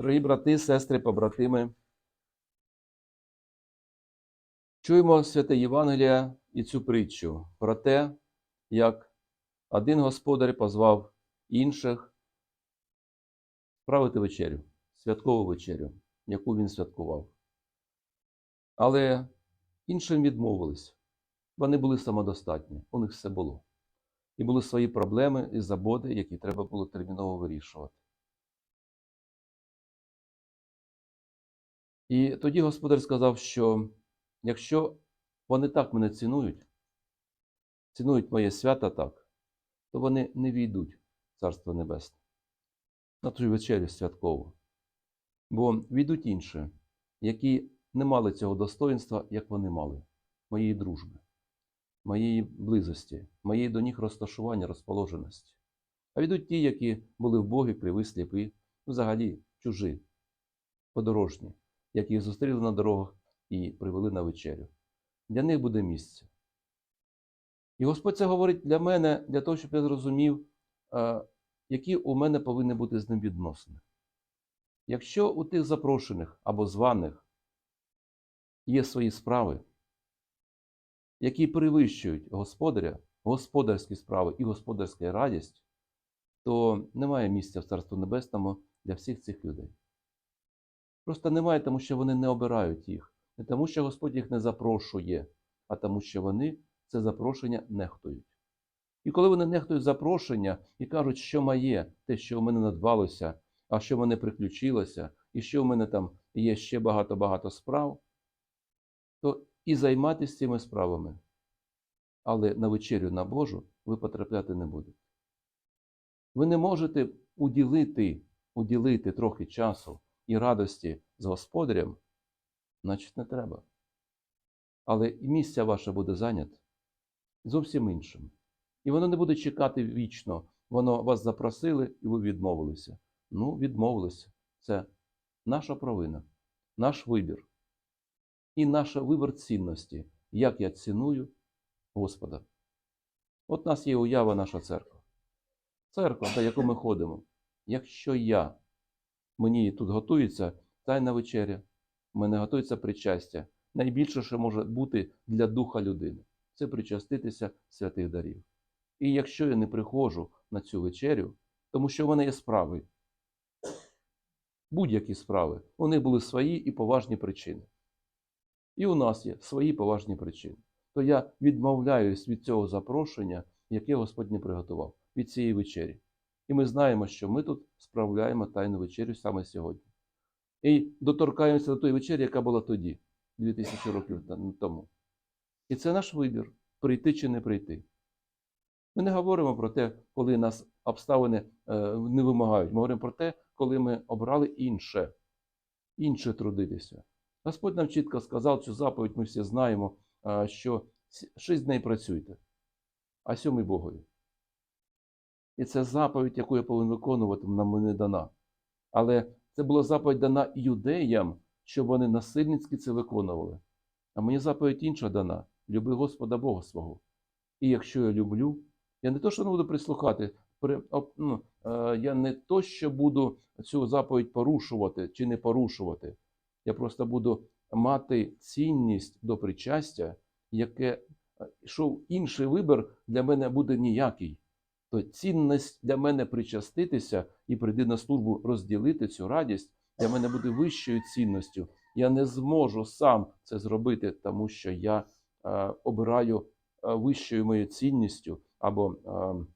Дорогі брати, сестри, побратими, чуємо святе Євангелія і цю притчу про те, як один господар позвав інших справити вечерю, святкову вечерю, яку він святкував. Але іншим відмовились. Вони були самодостатні, у них все було. І були свої проблеми і заботи, які треба було терміново вирішувати. І тоді господар сказав, що якщо вони так мене цінують, цінують моє свято так, то вони не війдуть в Царство Небесне на ту вечерю святкову. Бо війдуть інші, які не мали цього достоинства, як вони мали, моєї дружби, моєї близості, моєї до них розташування, розположеності. А війдуть ті, які були вбогі, криві, сліпі, взагалі чужі, подорожні, які їх зустріли на дорогах і привели на вечерю. Для них буде місце. І Господь це говорить для мене, для того, щоб я зрозумів, які у мене повинні бути з ним відносини. Якщо у тих запрошених або званих є свої справи, які перевищують господаря, господарські справи і господарська радість, то немає місця в Царстві Небесному для всіх цих людей. Просто немає, тому що вони не обирають їх. Не тому, що Господь їх не запрошує, а тому, що вони це запрошення нехтують. І коли вони нехтують запрошення і кажуть, що моє, те, що у мене надбалося, а що в мене приключилося, і що в мене там є ще багато-багато справ, то і займатися цими справами. Але на вечерю на Божу ви потрапляти не будете. Ви не можете уділити, уділити трохи часу і радості з господарем, значить не треба. Але і місце ваше буде зайняте зовсім іншим. І воно не буде чекати вічно. Воно вас запросили, і ви відмовилися. Ну, відмовилися. Це наша провина, наш вибір. І наш вибір цінності, як я ціную Господа. От нас є уява наша церква. Церква, до яку ми ходимо. Якщо я, мені тут готується тайна вечеря, в мене готується причастя, найбільше, що може бути для духа людини, це причаститися святих дарів. І якщо я не приходжу на цю вечерю, тому що в мене є справи, будь-які справи, них були свої і поважні причини. І у нас є свої поважні причини. То я відмовляюсь від цього запрошення, яке Господь не приготував, від цієї вечері. І ми знаємо, що ми тут справляємо тайну вечерю саме сьогодні. І доторкаємося до тої вечері, яка була тоді, 2000 років тому. І це наш вибір прийти чи не прийти. Ми не говоримо про те, коли нас обставини е, не вимагають. Ми говоримо про те, коли ми обрали інше, інше трудитися. Господь нам чітко сказав цю заповідь, ми всі знаємо, е, що шість днів працюйте, а сьомий Богові. І це заповідь, яку я повинен виконувати, нам не дана. Але це була заповідь дана юдеям, щоб вони насильницьки це виконували. А мені заповідь інша дана люби Господа Бога свого. І якщо я люблю, я не то, що не буду прислухати, при, ну, е, я не то, що буду цю заповідь порушувати чи не порушувати. Я просто буду мати цінність до причастя, яке що інший вибір для мене буде ніякий. То цінність для мене причаститися і прийти на службу розділити цю радість для мене буде вищою цінністю. Я не зможу сам це зробити, тому що я е, обираю е, вищою моєю цінністю або е,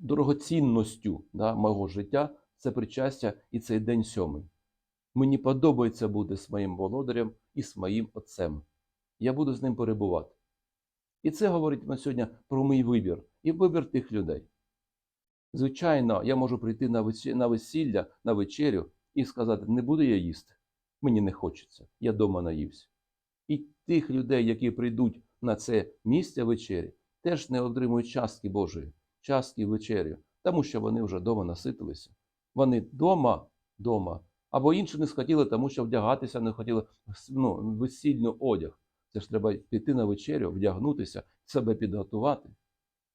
дорогоцінністю да, мого життя це причастя і цей день сьомий. Мені подобається бути з моїм володарем і з моїм отцем. Я буду з ним перебувати. І це говорить сьогодні про мій вибір і вибір тих людей. Звичайно, я можу прийти на весілля, на вечерю і сказати, не буду я їсти, мені не хочеться, я дома наївся. І тих людей, які прийдуть на це місце вечері, теж не отримують частки Божої, частки вечерю, тому що вони вже вдома наситилися. Вони вдома, дома, або інші не схотіли, тому що вдягатися не хотіли ну, весільний одяг. Це ж треба піти на вечерю, вдягнутися, себе підготувати.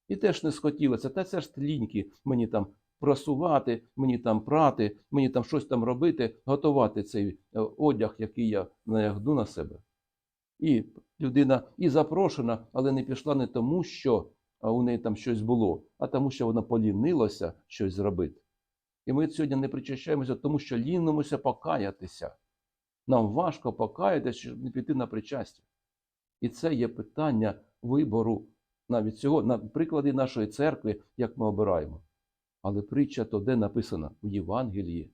І теж не схотілося, та це ж тліньки, мені там просувати, мені там прати, мені там щось там робити, готувати цей е, одяг, який я наягну на себе. І людина і запрошена, але не пішла не тому, що у неї там щось було, а тому, що вона полінилася щось зробити. І ми сьогодні не причащаємося, тому що лінимося покаятися. Нам важко покаятися, щоб не піти на причастя. І це є питання вибору навіть цього, на прикладі нашої церкви, як ми обираємо. Але притча то де написана в Євангелії.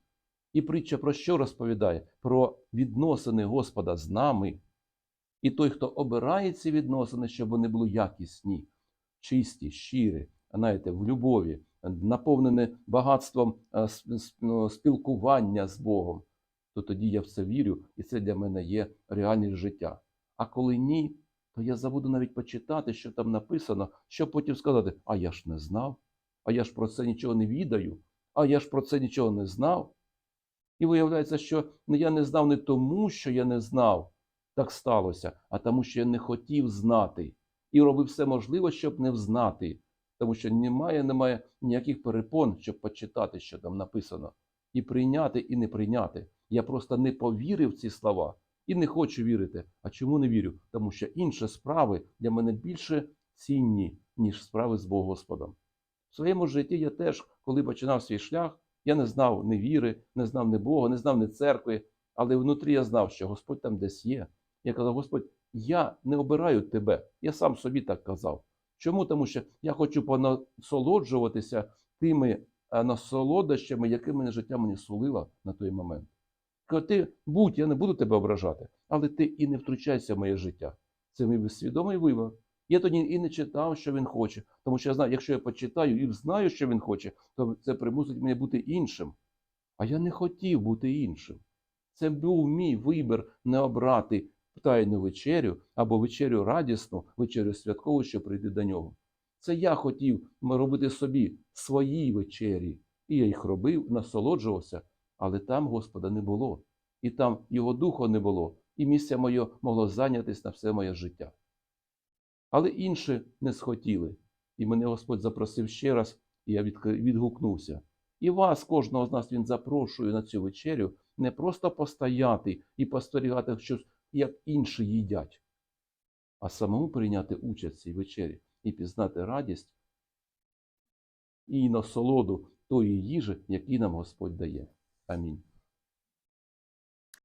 І притча про що розповідає? Про відносини Господа з нами. І той, хто обирає ці відносини, щоб вони були якісні, чисті, щирі, знаєте, в любові, наповнені багатством е, ну, спілкування з Богом, то тоді я в це вірю, і це для мене є реальність життя. А коли ні, то я забуду навіть почитати, що там написано, щоб потім сказати: а я ж не знав, а я ж про це нічого не відаю, а я ж про це нічого не знав. І виявляється, що я не знав не тому, що я не знав, так сталося, а тому, що я не хотів знати і робив все можливе, щоб не взнати. Тому що немає, немає ніяких перепон, щоб почитати, що там написано, і прийняти, і не прийняти. Я просто не повірив в ці слова і не хочу вірити. А чому не вірю? Тому що інші справи для мене більше цінні, ніж справи з Богом Господом. В своєму житті я теж, коли починав свій шлях, я не знав ні віри, не знав ні Бога, не знав ні церкви, але внутрі я знав, що Господь там десь є. Я казав, Господь, я не обираю тебе. Я сам собі так казав. Чому? Тому що я хочу понасолоджуватися тими насолодощами, мене життя мені сулило на той момент. Ти будь, я не буду тебе ображати, але ти і не втручайся в моє життя. Це мій свідомий вибір. Я тоді і не читав, що він хоче, тому що я знаю, якщо я почитаю і знаю, що він хоче, то це примусить мене бути іншим. А я не хотів бути іншим. Це був мій вибір не обрати тайну вечерю або вечерю радісну, вечерю святкову, що прийде до нього. Це я хотів робити собі свої вечері, і я їх робив, насолоджувався, але там Господа не було, і там його духу не було, і місце моє могло зайнятися на все моє життя. Але інші не схотіли, і мене Господь запросив ще раз, і я відгукнувся. І вас, кожного з нас, Він запрошує на цю вечерю не просто постояти і спостерігати, що як інші їдять, а самому прийняти участь в цій вечері і пізнати радість і насолоду тої їжі, яку нам Господь дає. Амінь.